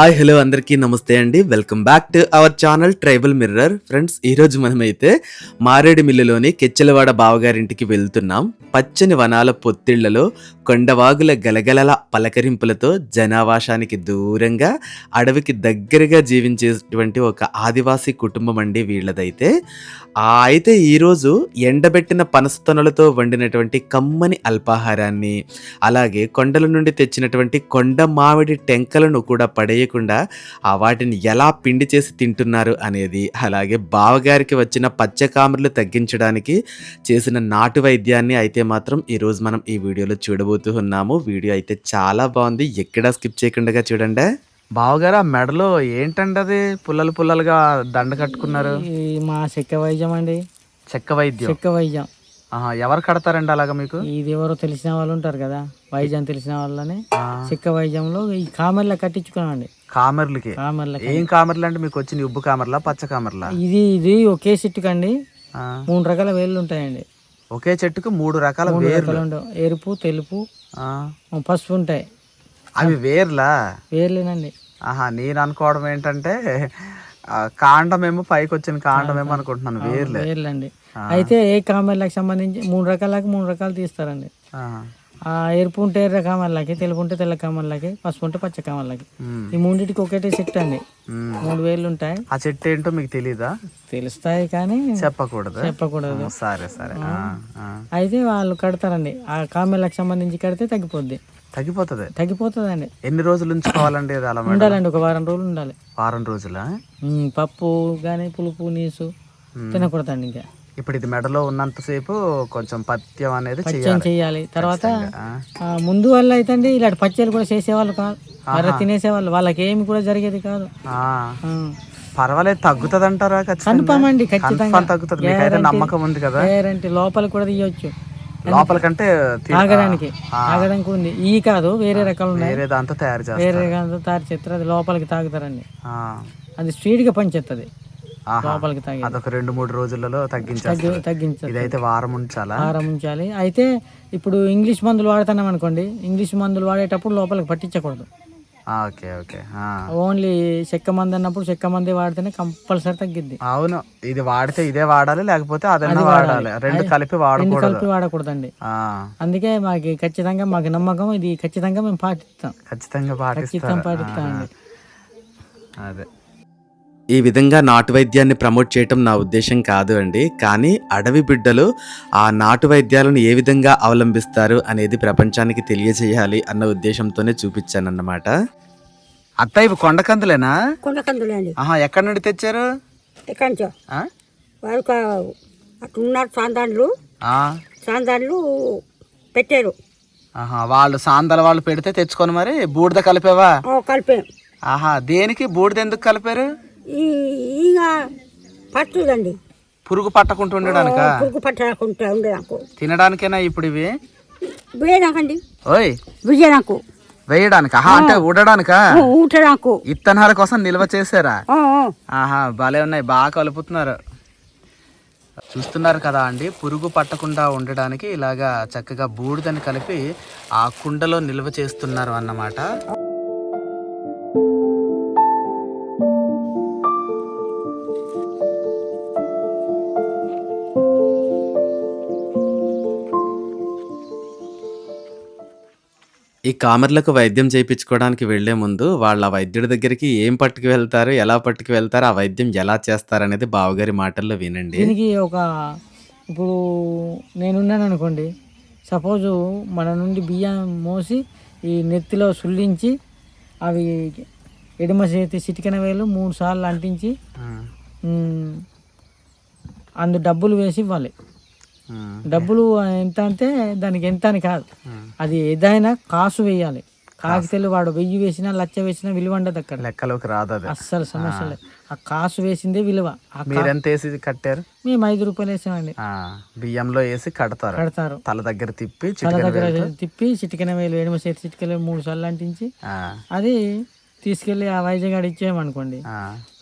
Hi hello అందరికీ నమస్తే అండి. Welcome back to our channel tribal mirror friends ఈరోజు మనమైతే మారేడుమిల్లిలోని కెచ్చలవాడ బావగారింటికి వెళ్తున్నాం. పచ్చని వనాల పొత్తిళ్ళలో కొండవాగుల గలగలల పలకరింపులతో జనావాసానికి దూరంగా అడవికి దగ్గరగా జీవించేటువంటి ఒక ఆదివాసీ కుటుంబం అండి వీళ్ళదైతే. ఆ అయితే ఈరోజు ఎండబెట్టిన పనసతనులతో వండినటువంటి కమ్మని అల్పాహారాన్ని అలాగే కొండల నుండి తెచ్చినటువంటి కొండ మామిడి టెంకలను కూడా పడేయకుండా ఆ వాటిని ఎలా పిండి చేసి తింటున్నారు అనేది అలాగే బావగారికి వచ్చిన పచ్చకామర్లు తగ్గించడానికి చేసిన నాటు వైద్యాన్ని అయితే మాత్రం ఈరోజు మనం ఈ వీడియోలో చూడబోతూ ఉన్నాము. వీడియో అయితే చాలా బాగుంది. ఎక్కడా స్కిప్ చేయకుండా చూడండి. బావగారు ఆ మెడలో ఏంటండి అది? పుల్లలు పుల్లలుగా దండ కట్టుకున్నారు. మా చెక్క వైద్యం అండి. చెక్క వైద్యం. చెక్క వైద్యం. ఎవరు కడతారండి అలాగా మీకు? ఇది ఎవరో తెలిసిన వాళ్ళు ఉంటారు కదా వైద్యం తెలిసిన వాళ్ళని. చెక్క వైద్యంలో ఈ కామెర్ల కట్టించుకున్నామండి. కామర్లకి? కామెర్ల ఏం కామర్లు అంటే మీకు వచ్చిన ఉబ్బు కామర్లా పచ్చ కామర్లా? ఇది ఇది ఒకే చెట్టుకండి మూడు రకాల వేళ్ళు ఉంటాయండి. ఒకే చెట్టుకు మూడు రకాల వేర్లు? ఎరుపు తెలుపు పసుపు ఉంటాయి. అవి వేర్లా? వేర్లేనండి. ఆహా నేను అనుకోవడం ఏంటంటే కాండమేమో పైకి వచ్చిన కాండమేమో అనుకుంటున్నాను వేర్లే. వేర్లండి. అయితే ఏ కామెర్లకు సంబంధించి మూడు రకాలకి మూడు రకాలు తీస్తారండి. ఎరుపు ఉంటే ఎర్ర కామర్లకి తెలుపు ఉంటే తెల్ల కామర్లకి పసుపు ఉంటే పచ్చ కామర్లకి ఈ మూడింటికి ఒకటే చెట్టు అండి. మూడు వేళ్ళు ఉంటాయి. ఆ చెట్టు ఏంటో మీకు తెలీదా? తెలుస్తాయి కానీ చెప్పకూడదు? చెప్పకూడదు. సరే సరే. అయితే వాళ్ళు కడతారండి. ఆ కామెలకు సంబంధించి కడితే తగ్గిపోద్ది. తగ్గిపోతుంది? తగ్గిపోతుందండి. ఎన్ని రోజులు ఉంచుకోవాలండి అలా ఉండాలండి ఒక వారం రోజులు ఉండాలి. వారం రోజులా? పప్పు కానీ పులుపు నీసు. తినకూడదండి ఇంకా. ఇప్పుడు ఇది మెడలో ఉన్నంతసేపు కొంచెం పథ్యం అనేది చేయాలి. తర్వాత ముందు వల్ల అయితే అండి ఇలాంటి పచ్చళ్ళు కూడా చేసేవాళ్ళు కాదు. మర్ర తినేసేవాళ్ళు. వాళ్ళకి ఏమి కూడా జరిగేది కాదు. పర్వాలేదు తగ్గుతుంది అంటారా ఖచ్చితంగా? కన్ఫామ్ అండి ఖచ్చితంగా. తగ్గుతుంది. మీకైతే నమ్మకం ఉంది కదా? గ్యారంటీ లోపల కూడా తీయొచ్చు. లోపల కంటే తాగడానికి. తాగడానికి ఉంది. ఈ కాదు వేరే రకాలు ఉన్నాయి. వేరే దాంతో తయారు చేస్తారు. వేరే రకాలతో తయారు చేస్తారు. అది లోపలికి తాగుతారండి. అది స్పీడ్గా పనిచేస్తుంది. లోపలికి తాగి అదొక రెండు మూడు రోజులలో తగ్గించేస్తారు తగ్గి తగ్గించదు ఇదైతే వారం ఉంచాలా? ఆహారం ఉంచాలి. అయితే ఇప్పుడు ఇంగ్లీష్ మందులు వాడుతున్నాం అనుకోండి ఇంగ్లీష్ మందులు వాడేటప్పుడు లోపలికి పట్టించకూడదు. Okay okay. ఓన్లీ చెక్క మందు అన్నప్పుడు చెక్క మందే వాడితేనే కంపల్సరీ తగ్గిద్ది. అవును ఇది వాడితే ఇదే వాడాలి లేకపోతే అదన్నా వాడాలి. రెండు కలిపి వాడకూడదు. కలిపి వాడకూడదండి. అందుకే మాకు ఖచ్చితంగా మాకు నమ్మకం ఇది ఖచ్చితంగా మేము పాటిస్తాం. ఖచ్చితంగా పాటిస్తారు? పాటిస్తామండి. అదే. ఈ విధంగా నాటు వైద్యాన్ని ప్రమోట్ చేయటం నా ఉద్దేశం కాదు అండి. కానీ అడవి బిడ్డలు ఆ నాటు వైద్యాలను ఏ విధంగా అవలంబిస్తారు అనేది ప్రపంచానికి తెలియజేయాలి అన్న ఉద్దేశంతోనే చూపించానన్నమాట. అత్త ఇవి కొండకందులేనా? కొండకందులే అండి ఆహా ఎక్కడి నుండి తెచ్చారు? ఎక్కడి నుంచో? వాళ్ళకు ఉన్నారు సాందాన్లు. సాందాన్లు పెట్టారు. ఆహా వాళ్ళు సాందల వాళ్ళు పెడితే తెచ్చుకొని మరి బూడిద కలిపావా? కలిపాం. ఆహా దేనికి బూడిద ఎందుకు కలిపారు? ఇక పట్టుదండి. పురుగు పట్టకుండా ఉండడానికా? పురుగు పట్టకుండా ఉండే నాకు. తినడానికేనా ఇప్పుడు ఇవి? వేయడాకండి ఓయ్! విజయ నాకు వేయడానికి? ఆహా అంటే ఉడడానికా ఊట నాకు ఇత్తనాల కోసం నిల్వ చేశారా. ఆహా భలే ఉన్నాయి బాగా కలుపుతున్నారు. చూస్తున్నారు కదా అండి పురుగు పట్టకుండా ఉండడానికి ఇలాగా చక్కగా బూడిదని కలిపి ఆ కుండలో నిల్వ చేస్తున్నారు అన్నమాట. ఈ కామర్లకు వైద్యం చేయించుకోవడానికి వెళ్ళే ముందు వాళ్ళ వైద్యుడి దగ్గరికి ఏం పట్టుకు వెళ్తారు ఎలా పట్టుకు వెళ్తారు ఆ వైద్యం ఎలా చేస్తారు అనేది బావగారి మాటల్లో వినండి. దీనికి ఒక ఇప్పుడు నేనున్నాను అనుకోండి సపోజు మన నుండి బియ్యం మోసి ఈ నెత్తిలో సుల్లించి అవి ఎడమ చేతి చిటికెన వేలు మూడు సార్లు అంటించి అందు డబ్బులు వేసి ఇవ్వాలి. డబ్బులు ఎంత అంటే దానికి ఎంత అని కాదు. అది ఏదైనా కాసు వేయాలి. కాకితేలు వాడు వెయ్యి వేసినా లచ్చ వేసినా విలువ ఉండదు అక్కడ. లెక్కలోకి రాదు అది. అస్సలు సమస్య లేదు. ఆ కాసు వేసిందే విలువ. మీరెంత వేసి కట్టారు? మేము ఐదు రూపాయలు వేసామండి. బియ్యంలో వేసి కడతారు. కడతారు. తల దగ్గర తిప్పి తల దగ్గర తిప్పి చిటికెన వేలు ఎడమ చేతి చిటికెన వేలు మూడు సార్లు అంటించి అది తీసుకెళ్ళి ఆ వైద్యగాడు ఇచ్చేయమనుకోండి.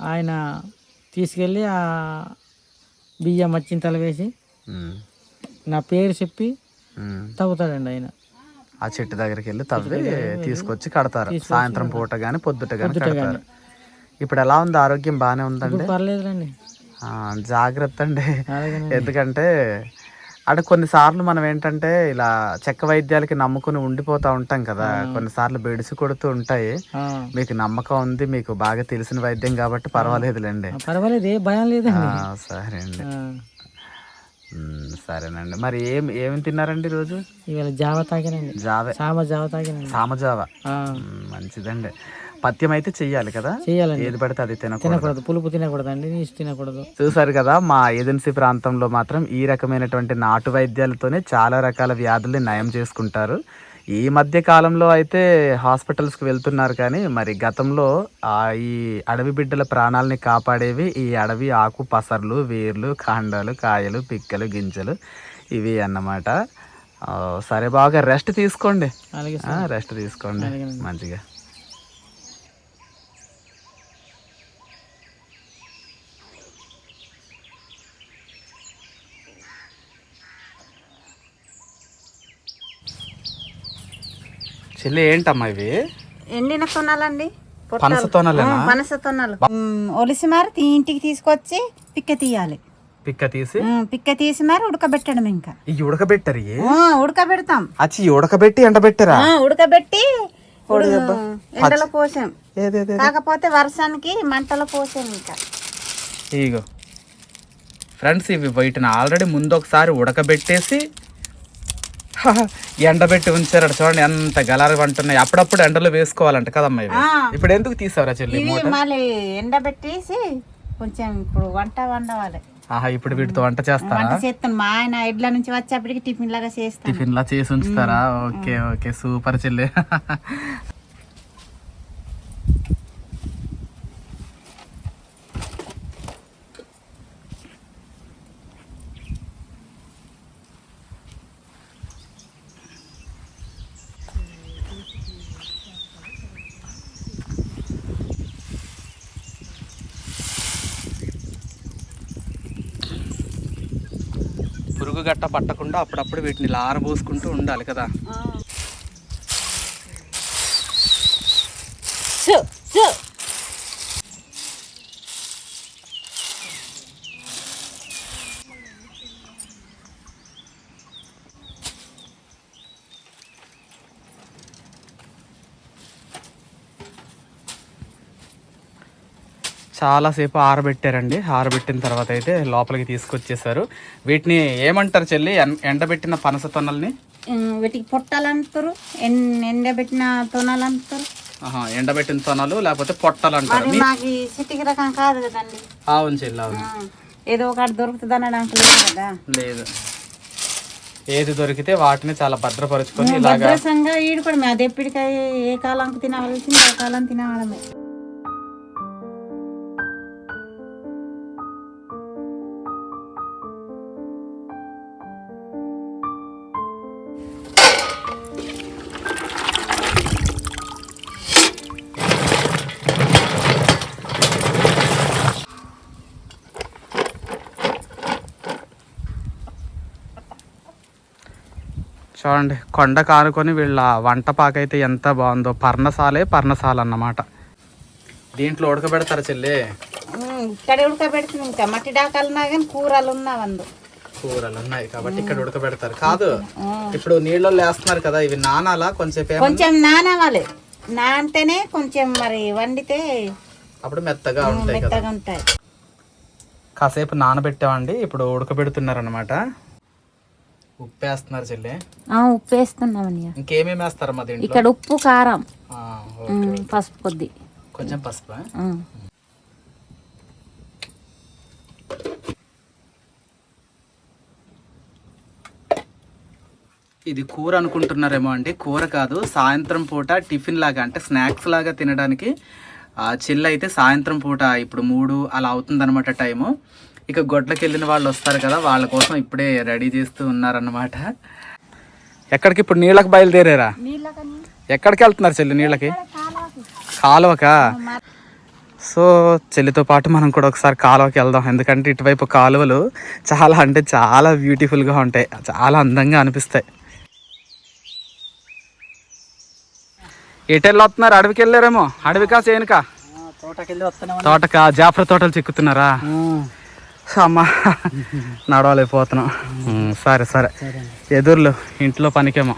ఆయన తీసుకెళ్ళి ఆ బియ్యం మచ్చిన తల వేసి నా పేరు చెప్పి. తవ్వుతాడండి ఆయన. ఆ చెట్టు దగ్గరికి వెళ్ళి తవ్వి తీసుకొచ్చి కడతారు. సాయంత్రం పూట గాని పొద్దుట గాని. కడతారు. ఇప్పుడు ఎలా ఉంది? ఆరోగ్యం బాగానే ఉందండి? పర్లేదులేండి. ఆ, జాగ్రత్త అండి. ఎందుకంటే అంటే కొన్నిసార్లు మనం ఏంటంటే ఇలా చెక్క వైద్యాలకి నమ్ముకుని ఉండిపోతా ఉంటాం కదా. కొన్నిసార్లు బెడిసి కొడుతూ ఉంటాయి. మీకు నమ్మకం ఉంది మీకు బాగా తెలిసిన వైద్యం కాబట్టి పర్వాలేదులేండి. పర్వాలేదు ఏ భయం లేదండి. ఆ, సరే అండి. సరేనండి. మరి ఏం ఏమి తిన్నారండి ఈరోజు? ఇవాళ జావ తాగానండి. జావే. సామ జావ తాగానండి. సామజావ ఆ, ఉమ్, మంచిదండి. పథ్యం అయితే చెయ్యాలి కదా? చెయ్యాలండి. ఏది పడితే అది తినకూడదు. తినకూడదు. పులుపు తినకూడదు అండి నీసు తినకూడదు. చూసారు కదా మా ఏజెన్సీ ప్రాంతంలో మాత్రం ఈ రకమైనటువంటి నాటు వైద్యాలతోనే చాలా రకాల వ్యాధుల్ని నయం చేసుకుంటారు. ఈ మధ్య కాలంలో అయితే హాస్పిటల్స్కి వెళ్తున్నారు కానీ మరి గతంలో ఆ ఈ అడవి బిడ్డల ప్రాణాలని కాపాడేవి ఈ అడవి ఆకు పసర్లు వేర్లు కాండాలు కాయలు పిక్కలు గింజలు ఇవి అన్నమాట. సరే బాగా రెస్ట్ తీసుకోండి. రెస్ట్ తీసుకోండి. మంచిగా. చెల్లి ఏంటమ్మా ఇవి? ఎండిన తొనాలండి. పనస తోనలేనా? పనస తొనాలు. ఒలిసి మరి తీ- ఇంటికి తీసుకొచ్చి పిక్క తీయాలి. పిక్క తీసి? పిక్క తీసి మరి ఉడకబెట్టడం ఇంకా. ఇవి ఉడకబెట్టారు? ఉడకబెడతాం. అచ్చి ఉడకబెట్టి ఎండబెట్టారా? ఉడకబెట్టి ఉడు- ఎండలో పోసాం. కాకపోతే వర్షానికి మంటలో పోసాం ఇంకా. ఇగో. ఫ్రెండ్స్ ఇవి వీటిని ఆల్రెడీ ముందు ఒకసారి ఉడకబెట్టేసి ఎండబెట్టి ఉంచారు చూడండి ఎంత గలారు అంటున్నాయి. అప్పుడప్పుడు ఎండలో వేసుకోవాలంట కదమ్మా ఇవి. ఇప్పుడు ఎందుకు తీసావరా చెల్లి మళ్ళీ ఎండబెట్టేసి కొంచెం ఇప్పుడు వంట వండవాలి. ఆహా ఇప్పుడు వీటితో వంట చేస్తారా? చేస్తాను. మా ఆయన ఎడ్ల నుంచి వచ్చేప్పటికి టిఫిన్ లాగా చేస్తాను. టిఫిన్ లా చేసి ఉంచుతారా? Okay okay. సూపర్ చెల్లి పురుగు కాకుండా అప్పుడప్పుడు వీటిని ఇలా ఆరబోసుకుంటూ ఉండాలి కదా. చాలాసేపు ఆరబెట్టారండి. ఆరబెట్టిన తర్వాత అయితే లోపలికి తీసుకొచ్చేసారు. వీటిని ఏమంటారు చెల్లి? ఎండబెట్టిన పనస తొన్నల్ని మ్, వీటికి పొట్టాలంటారు. ఎండబెట్టిన తొనాలు అంటారు ఎండబెట్టిన తొనలు లేకపోతే పొట్టలు అంటారు సిటీకి రకం కాదు కదండి. అవును చెల్లి అవును. ఏదో ఒకటి దొరుకుతుంది అనడానికి లేదు కదా. లేదు. ఏది దొరికితే వాటిని చాలా భద్రపరుచుకొని భద్రసంగా ఈడు కూడా అది ఎప్పటికీ ఏ కాలంకి తినవలసింది ఆ కాలం తినవడమే చూడండి కొండ కానుకొని వీళ్ళ వంట పాకైతే ఎంత బాగుందో. పర్ణశాలే పర్ణశాల అన్నమాట. దీంట్లో ఉడకబెడతారు చెల్లి? ఇక్కడ ఉడకబెడుతుంది ఇంకా. మట్టి డాకాలు ఉన్నా కానీ కూరలు ఉన్నావందు కూరలు ఉన్నాయి కాబట్టి ఇక్కడ ఉడకబెడతారు. కాదు ఇప్పుడు నీళ్ళలో వేస్తున్నారు కదా ఇవి నానాలా? కొంచెం కొంచెం నానవాలి. నాంటేనే కొంచెం మరి వండితే అప్పుడు మెత్తగా ఉంటాయి మెత్తగా ఉంటాయి. కాసేపు నానబెట్టామండి. ఇప్పుడు ఉడకబెడుతున్నారు అనమాట ఉప్పు వేస్తున్నారు చెల్లి ఉప్పు వేస్తున్నామని ఇంకేమేమి వేస్తారమ్మా దీంట్లో? ఇక్కడ ఉప్పు కారం. పసుపు కొద్ది. కొంచెం పసుపు. ఇది కూర అనుకుంటున్నారేమో అండి. కూర కాదు సాయంత్రం పూట టిఫిన్ లాగా అంటే స్నాక్స్ లాగా తినడానికి ఆ, చెల్లి అయితే సాయంత్రం పూట ఇప్పుడు మూడు అలా అవుతుందన్నమాట టైము. ఇక గొడ్లకి వెళ్ళిన వాళ్ళు వస్తారు కదా వాళ్ళ కోసం ఇప్పుడే రెడీ చేస్తూ ఉన్నారన్నమాట. ఎక్కడికి ఇప్పుడు నీళ్ళకి బయలుదేరారా? ఎక్కడికి వెళ్తున్నారు చెల్లి నీళ్ళకి? కాలువకా. సో చెల్లితో పాటు మనం కూడా ఒకసారి కాలువకి వెళ్దాం. ఎందుకంటే ఇటువైపు కాలువలు చాలా అంటే చాలా బ్యూటిఫుల్గా ఉంటాయి. చాలా అందంగా అనిపిస్తాయి. ఎటు వెళ్ళి వస్తున్నారు? అడవికి వెళ్ళారేమో? అడవికా సేనుకా తోటకా? జాఫ్ర తోటలు చిక్కుతున్నారా? అమ్మా నడవలేకపోతున్నాం. సరే సరే. ఎదుర్లు ఇంట్లో పనికేమో.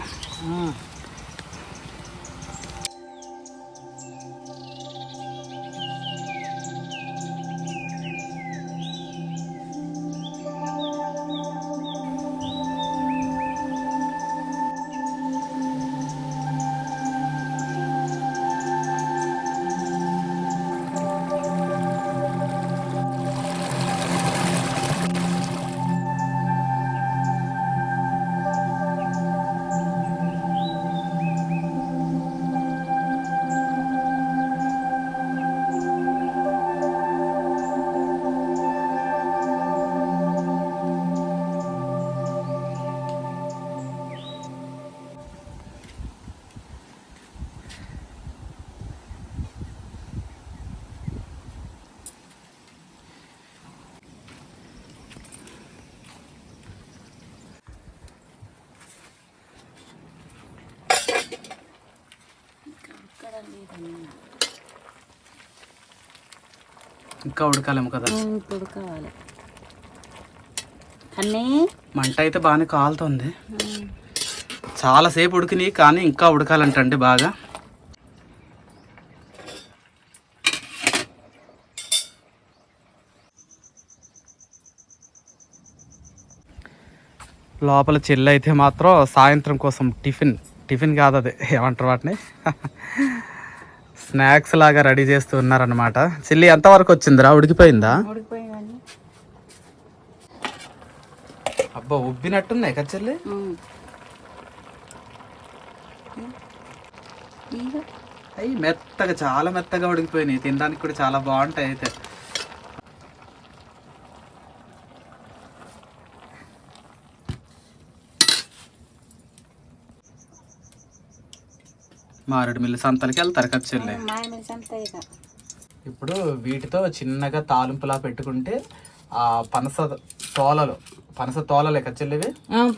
ఇంకా ఉడకాలేమో కదా? ఇప్పుడు కావాలి అన్నీ? మంట అయితే బాగానే కాలుతుంది. చాలాసేపు ఉడికినాయి కానీ ఇంకా ఉడకాలంటండి బాగా. లోపల చెల్లి అయితే మాత్రం సాయంత్రం కోసం టిఫిన్ టిఫిన్ కాదు అది. ఏమంటారు వాటిని? స్నాక్స్ లాగా రెడీ చేస్తూ ఉన్నారనమాట చెల్లి ఎంతవరకు వచ్చిందిరా? ఉడికిపోయిందా? అబ్బా ఉబ్బినట్టున్నాయి కదా చెల్లి? మెత్తగా చాలా మెత్తగా ఉడికిపోయినాయి. తినడానికి కూడా చాలా బాగుంటాయి అయితే. మారేడు మిల్లి సంతలకి వెళ్తారు కదా చెల్లి? ఇప్పుడు వీటితో చిన్నగా తాలింపులా పెట్టుకుంటే ఆ పనస తోలలు పనస తోలలే కదా చెల్లివి?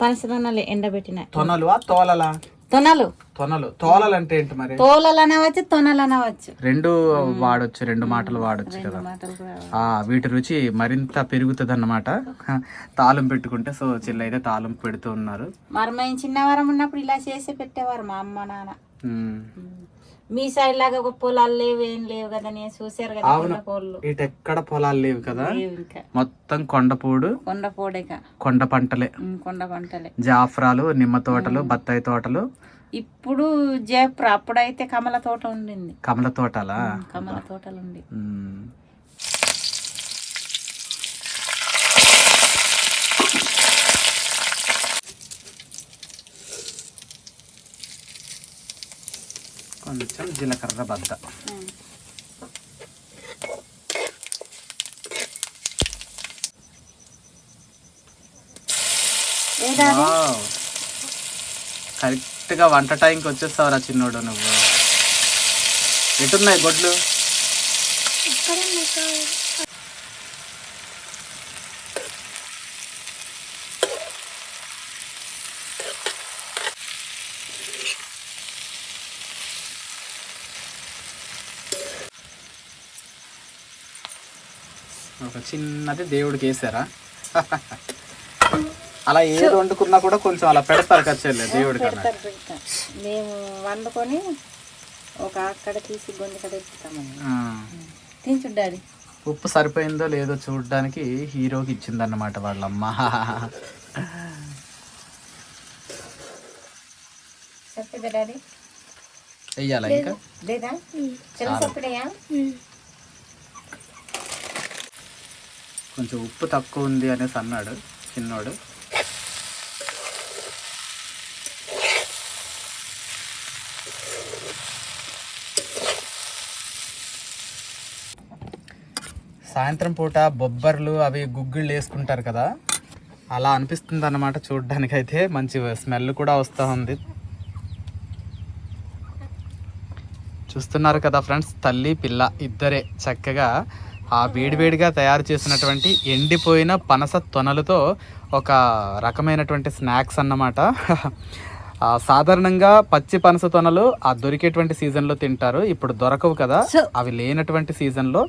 పనసదొన్నలు ఎండబెట్టిన తొనలు ఆ తోలలా? తొనలు. తొనలు. తోలలు అంటే ఏంటి మరి? తోలలు అనవచ్చు తొనలు అనవచ్చు రెండు వాడొచ్చు రెండు మాటలు వాడొచ్చు కదా. ఆ వీటి రుచి మరింత పెరుగుతుంది అన్నమాట తాళం పెట్టుకుంటే సో చెల్లి అయితే తాళం పెడుతూ ఉన్నారు. మరి మేము చిన్నవారం ఉన్నప్పుడు ఇలా చేసి పెట్టేవారు మా అమ్మ నాన్న. మీ సైడ్ లాగా ఒక పొలాలు లేవు ఏం లేవు కదా నేను చూసారు కదా కోళ్ళు ఇటు ఎక్కడ పొలాలు లేవు కదా? మొత్తం కొండపూడు కొండ పోడేక కొండ పంటలే. కొండ పంటలే. జాఫ్రాలు నిమ్మ తోటలు బత్తాయి తోటలు. ఇప్పుడు జయప్ర అప్పుడైతే కమల తోట ఉండింది. కమల తోటలా? కమల తోటలు ఉండి కొంచెం జీలకర్ర బద్ద. కరెక్ట్గా వంట టైంకి వచ్చేస్తావురా చిన్నోడు నువ్వు. ఎటున్నాయి గొడ్లు? చిన్నది దేవుడికి వేసారా? అలా ఏది వండుకున్నా కూడా కొంచెం అలా పెడతారు కచ్చేలే దేవుడికి అన్నట్టు. పెడతారు పెడతారు. మేము వండుకొని ఒక అక్కడ తీసి గొంతు కడ ఎత్తుతామని ఆ. తించు డాడీ. ఉప్పు సరిపోయిందో లేదో చూడడానికి హీరోకి ఇచ్చిందన్నమాట వాళ్ళమ్మ. చెప్పేదా డాడీ? వెయ్యాలా ఇంకా? లేదా? చెల్లి చెప్పడయా కొంచెం ఉప్పు తక్కువ ఉంది అనేసి అన్నాడు చిన్నోడు. సాయంత్రం పూట బొబ్బర్లు అవి గుగ్గుళ్ళు వేసుకుంటారు కదా అలా అనిపిస్తుంది అన్నమాట చూడడానికైతే. మంచి స్మెల్ కూడా వస్తూ ఉంది. చూస్తున్నారు కదా ఫ్రెండ్స్ తల్లి పిల్ల ఇద్దరే చక్కగా ఆ వేడివేడిగా తయారు చేసినటువంటి ఎండిపోయిన పనస తొనలతో ఒక రకమైనటువంటి స్నాక్స్ అన్నమాట. సాధారణంగా పచ్చి పనస తొనలు ఆ దొరికేటువంటి సీజన్లో తింటారు. ఇప్పుడు దొరకవు కదా. అవి లేనటువంటి సీజన్లో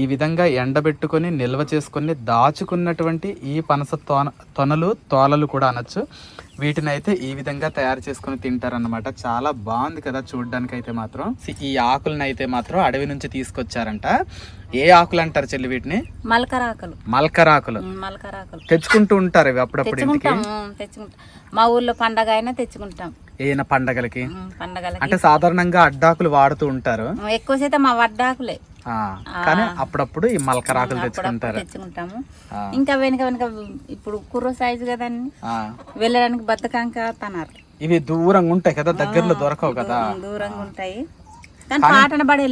ఈ విధంగా ఎండబెట్టుకొని నిల్వ చేసుకొని దాచుకున్నటువంటి ఈ పనస తోన తొనలు తోలలు కూడా అనొచ్చు. వీటిని అయితే ఈ విధంగా తయారు చేసుకొని తింటారన్నమాట. చాలా బాగుంది కదా చూడడానికి అయితే మాత్రం ఈ ఆకులను అయితే మాత్రం అడవి నుంచి తీసుకొచ్చారంట. ఏ ఆకులు అంటారు చెల్లి వీటిని? మలకరాకులు. మల్కరాకులు. మలకరాకులు. తెచ్చుకుంటూ ఉంటారు ఇవి అప్పుడప్పుడు తెచ్చుకుంటాం తెచ్చుకుంటాం. మా ఊర్లో పండగ అయినా తెచ్చుకుంటాం. ఏన పండగలకి? పండగలకి. అంటే సాధారణంగా అడ్డాకులు వాడుతూ ఉంటారు. ఎక్కువ శాతం మా వడ్డాకులే కానీ అప్పుడప్పుడు ఈ మల్కరాకులు తెచ్చుకుంటారు. తెచ్చుకుంటాము. ఇంకా వెనుక వెనుక ఇప్పుడు కుర్ర సైజు కదండి. వెళ్ళడానికి బద్దకంక తనారు ఇవి దూరంగా ఉంటాయి కదా దగ్గరలో దొరకవు కదా. దూరంగా ఉంటాయి. కానీ పాటన పడి?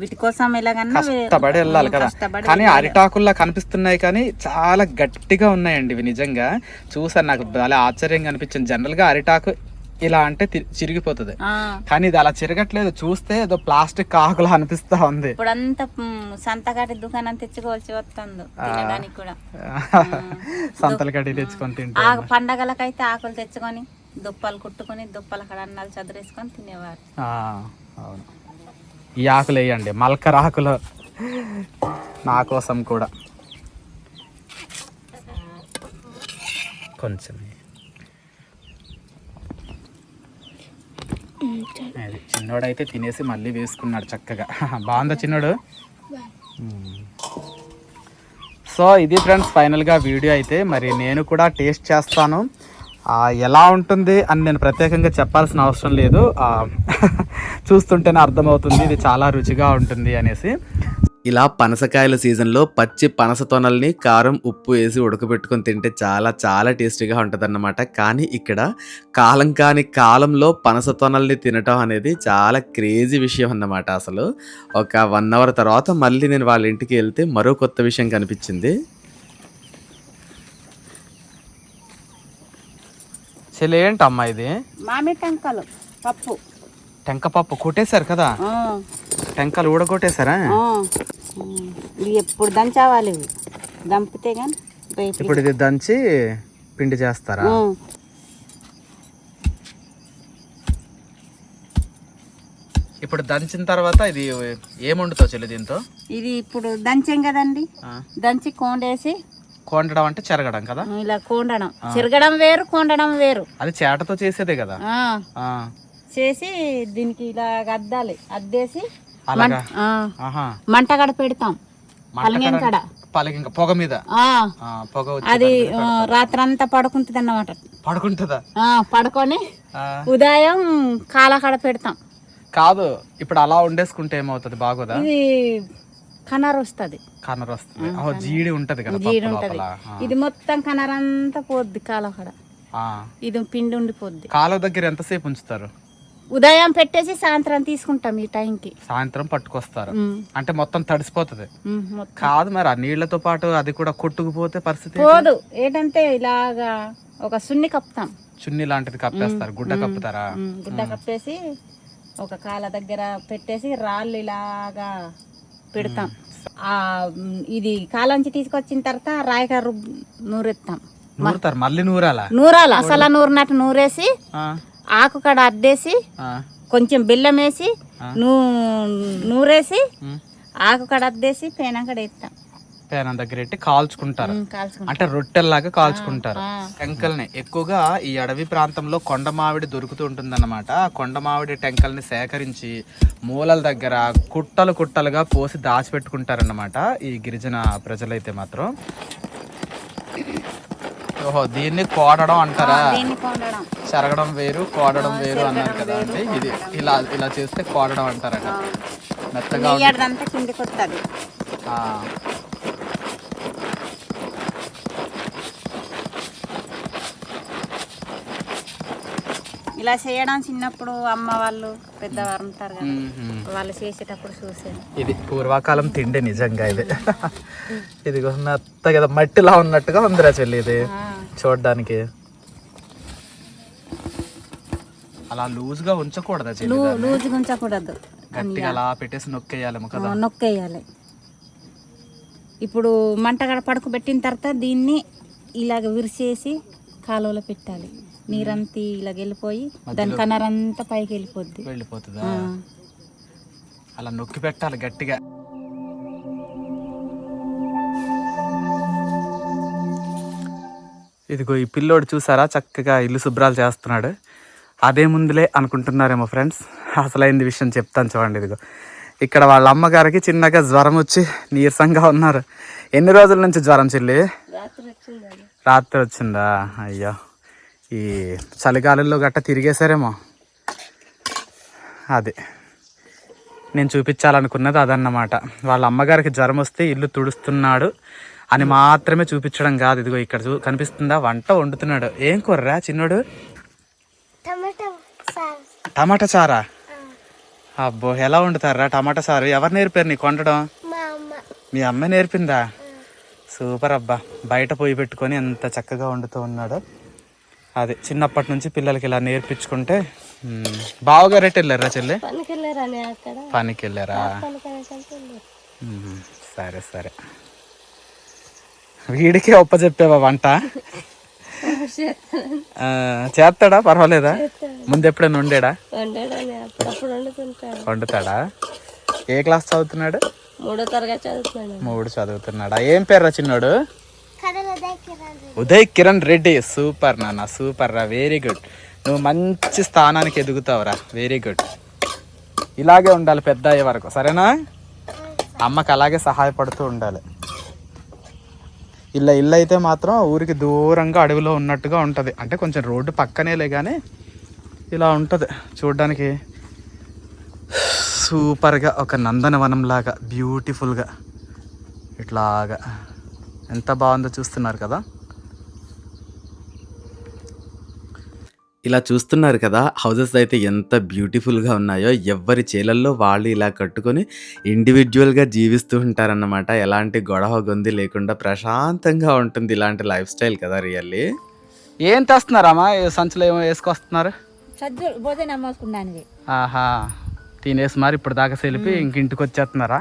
వీటి కోసం ఎలాగన్నా కష్టపడి వెళ్ళాలి కదా. కానీ అరిటాకుల్లా కనిపిస్తున్నాయి కానీ చాలా గట్టిగా ఉన్నాయండి ఇవి నిజంగా. చూసాను నాకు చాలా ఆశ్చర్యంగా అనిపించింది. జనరల్గా అరిటాకు ఇలా అంటే చిరిగిపోతుంది. కానీ ఇది అలా చిరగట్లేదు. చూస్తే ఏదో ప్లాస్టిక్ ఆకులా అనిపిస్తా ఉంది. ఇప్పుడు అంతా దుకాణం తెచ్చుకోవాల్సి వస్తుంది తినడానికి కూడా. సంతలు కట్టి తెచ్చుకొని తింటే పండగలకైతే ఆకులు తెచ్చుకొని దుప్పలు కుట్టుకొని దుప్పల అక్కడ అన్నాలు చదిరేసుకొని తినేవారు. అవును. ఈ ఆకులు వేయండి. మల్కర ఆకులు నా కోసం కూడా. కొంచెం. అది చిన్నోడైతే తినేసి మళ్ళీ వేసుకున్నాడు చక్కగా. బాగుందా చిన్నోడు. సో ఇది ఫ్రెండ్స్ ఫైనల్గా వీడియో అయితే. మరి నేను కూడా టేస్ట్ చేస్తాను. ఎలా ఉంటుంది అని నేను ప్రత్యేకంగా చెప్పాల్సిన అవసరం లేదు. చూస్తుంటేనే అర్థమవుతుంది ఇది చాలా రుచిగా ఉంటుంది అనేసి. ఇలా పనసకాయల సీజన్లో పచ్చి పనస తొనల్ని కారం ఉప్పు వేసి ఉడకబెట్టుకొని తింటే చాలా చాలా టేస్టీగా ఉంటుందన్నమాట. కానీ ఇక్కడ కాలం కాని కాలంలో పనస తొనల్ని తినటం అనేది చాలా క్రేజీ విషయం అన్నమాట అసలు. ఒక వన్ అవర్ తర్వాత మళ్ళీ నేను వాళ్ళ ఇంటికి వెళ్తే మరో కొత్త విషయం కనిపించింది. చెల్లి ఏంటమ్మా ఇది? మామిడి టెంకలు పప్పు. టెంకపప్పు కొట్టేశారు కదా? టెంకలు ఊడగొట్టేశారా. ఇవి ఎప్పుడు దంచావాలి దంపితే కానీ ఇప్పుడు ఇది దంచి పిండి చేస్తారా? ఇప్పుడు దంచిన తర్వాత ఇది ఏం వండుతావు చెల్లి దీంతో? ఇది ఇప్పుడు దంచాం కదండి. దంచి కోండేసి కోండడం అంటే చెరగడం కదా? ఇలా కోండడం. చిరగడం వేరు కోండడం వేరు. అది చేటతో చేసేదే కదా? చేసి దీనికి ఇలా అద్దాలి. అద్దేసి పెడతాం. పలగం కాడ పలకి ఇంకా పొగ మీద? పొగ అది రాత్రంతా పడుకుంటుంది? అన్నమాట పడుకుంటుందా పడుకొని ఉదయం కాలకాడ పెడతాం. కాదు ఇప్పుడు అలా వండేసుకుంటే ఏమవుతుంది? బాగోదా? కనర్ వస్తుంది కనర్. వస్తుంది జీడి ఉంటది కదా జీడి ఉంటది. ఇది మొత్తం కనర్ అంతా పోద్ది కాలకాడ. ఆ. ఇది పిండి ఉండిపోద్ది. కాలువ దగ్గర ఎంతసేపు ఉంచుతారు? ఉదయం పెట్టేసి సాయంత్రం తీసుకుంటాం ఈ టైంకి. సాయంత్రం పట్టుకొస్తారు. అంటే మొత్తం తడిసిపోతుంది. కాదు మరి ఆ నీళ్ళతో పాటు అది కూడా కొట్టుకుపోతే పరిస్థితి పోదు. ఏంటంటే ఇలాగా ఒక సున్ని కప్పుతాం. చున్ని లాంటిది కప్పేస్తారు. గుడ్డ కప్పుతారా? గుడ్డ కప్పేసి ఒక కాల దగ్గర పెట్టేసి రాళ్ళు ఇలాగా పెడతాం. ఇది కాలంచి తీసుకొచ్చిన తర్వాత రాయిగా రుబ్ నూరెత్తాం నూరుతారు మళ్ళీ నూరాలా? నూరాలి అసలు నూరినట్టు నూరేసి ఆకు కడ అద్దేసి కొంచెం బెల్లం వేసి నూ నూరేసి. ఆకు కడ అద్దేసి పేనం కడ ఎత్తాం పేనం దగ్గర పెట్టి కాల్చుకుంటారు. అంటే రొట్టెల్లాగా కాల్చుకుంటారు. టెంకల్ని ఎక్కువగా ఈ అడవి ప్రాంతంలో కొండ మామిడి దొరుకుతూ ఉంటుందన్నమాట. ఆ కొండ మామిడి టెంకల్ని సేకరించి మూలల దగ్గర కుట్టలు కుట్టలుగా పోసి దాచిపెట్టుకుంటారన్నమాట ఈ గిరిజన ప్రజలైతే మాత్రం. ఓహో దీన్ని కోడడం అంటారా? చెరగడం వేరు కోడడం వేరు అన్నారు కదా అండి. ఇది ఇలా ఇలా చేస్తే కోడడం అంటారట. మెత్తగా ఉంది. నెయ్యడంతా కిందికి వస్తుంది ఆ. ఇలా చేయడం చిన్నప్పుడు అమ్మ వాళ్ళు పెద్దవారు ఉంటారు కదా. వాళ్ళు చేసేటప్పుడు చూసాను ఇది పూర్వకాలం తిండి నిజంగా ఇది. ఇది మెత్త కదా మట్టిలా ఉన్నట్టుగా ఉందిరా చెల్లి ఇది. చూడడానికి. అలా లూజ్గా ఉంచకూడదా చెల్లి లూ దాన్ని? లూజుగా ఉంచకూడదు. గట్టిగా అలా పెట్టేసి నొక్కేయాలేమో కదా నొక్కేయాలి. ఇప్పుడు మంటగడ పడుకోబెట్టిన తర్వాత దీన్ని ఇలాగ విరిచేసి కాలువలో పెట్టాలి. నీరంతా ఇలా వెళ్ళిపోయి దాని కనరంతా పైకి వెళ్ళిపోద్ది. వెళ్ళిపోతుందా. అలా నొక్కి పెట్టాలి గట్టిగా. ఇదిగో ఈ పిల్లోడు చూసారా? చక్కగా ఇల్లు శుభ్రాలు చేస్తున్నాడు. అదే ముందులే అనుకుంటున్నారేమో ఫ్రెండ్స్? అసలైంది విషయం చెప్తాను చూడండి ఇదిగో. ఇక్కడ వాళ్ళ అమ్మగారికి చిన్నగా జ్వరం వచ్చి నీరసంగా ఉన్నారు. ఎన్ని రోజుల నుంచి జ్వరం చెల్లి? రాత్రి వచ్చిందా? అయ్యో. ఈ చలిగాలుల్లో గట్ట తిరిగేశారేమో. అది. నేను చూపించాలనుకున్నది అదన్నమాట. వాళ్ళ అమ్మగారికి జ్వరం వస్తే ఇల్లు తుడుస్తున్నాడు అని మాత్రమే చూపించడం కాదు. ఇదిగో ఇక్కడ చూ కనిపిస్తుందా? వంట వండుతున్నాడు. ఏం కూరరా చిన్నోడు? టమాటా చారా. అబ్బో ఎలా వండుతారా టమాటా సారు ఎవరు నేర్పారు నీకు వండడం మీ అమ్మ. నేర్పిందా? సూపర్ అబ్బా బయట పొయ్యి పెట్టుకొని ఎంత చక్కగా వండుతూ ఉన్నాడు. అదే చిన్నప్పటి నుంచి పిల్లలకి ఇలా నేర్పించుకుంటే బావగారు ఎటు వెళ్ళారా చెల్లె? పనికి వెళ్ళారా. సరే సరే. వీడికే ఒప్ప చెప్పావా వంట? చేస్తాడా? పర్వాలేదా? ముందు ఎప్పుడైనా వండాడా? వండుతాడా? ఏ క్లాస్ చదువుతున్నాడు? మూడో తరగతి చదువుతున్నాను మూడు చదువుతున్నాడా? ఏం పేర్రా చిన్నోడు? ఉదయ్ కిరణ్ రెడ్డి సూపర్ నాన్న సూపర్ రా వెరీ గుడ్ నువ్వు మంచి స్థానానికి ఎదుగుతావురా వెరీ గుడ్ ఇలాగే ఉండాలి పెద్ద అయ్యే వరకు సరేనా? అమ్మకి అలాగే సహాయపడుతూ ఉండాలి. ఇలా ఇల్లు అయితే మాత్రం ఊరికి దూరంగా అడవిలో ఉన్నట్టుగా ఉంటుంది. అంటే కొంచెం రోడ్డు పక్కనేలే కానీ ఇలా ఉంటుంది చూడడానికి. సూపర్గా ఒక నందనవనం లాగా బ్యూటిఫుల్గా ఇట్లాగా. ఎంత బాగుందో చూస్తున్నారు కదా. ఇలా చూస్తున్నారు కదా హౌసెస్ అయితే ఎంత బ్యూటిఫుల్గా ఉన్నాయో ఎవరి చేలల్లో వాళ్ళు ఇలా కట్టుకొని ఇండివిజువల్గా జీవిస్తూ ఉంటారన్నమాట. ఎలాంటి గొడవ గొంది లేకుండా ప్రశాంతంగా ఉంటుంది ఇలాంటి లైఫ్ స్టైల్ కదా రియల్లీ. ఏం తెస్తున్నారమ్మా సంచులో ఏమో వేసుకొస్తున్నారు? సజ్జు భోజనం మోసుకున్నాను ఆహా తినేసి మరి ఇప్పుడు దాకా సెలిపి ఇంక ఇంటికి వచ్చేస్తున్నారా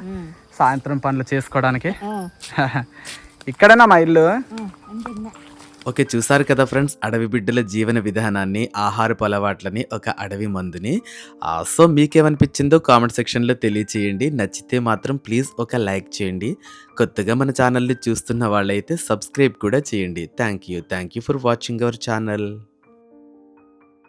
సాయంత్రం పనులు చేసుకోవడానికి? ఇక్కడేనా మా ఇల్లు? ఓకే చూసారు కదా ఫ్రెండ్స్ అడవి బిడ్డల జీవన విధానాన్ని ఆహారపు అలవాట్లని ఒక అడవి మందుని. సో మీకేమనిపించిందో కామెంట్ సెక్షన్లో తెలియచేయండి. నచ్చితే మాత్రం ప్లీజ్ ఒక లైక్ చేయండి. కొత్తగా మన ఛానల్ని చూస్తున్న వాళ్ళైతే సబ్స్క్రైబ్ కూడా చేయండి. Thank you. Thank you for watching our channel.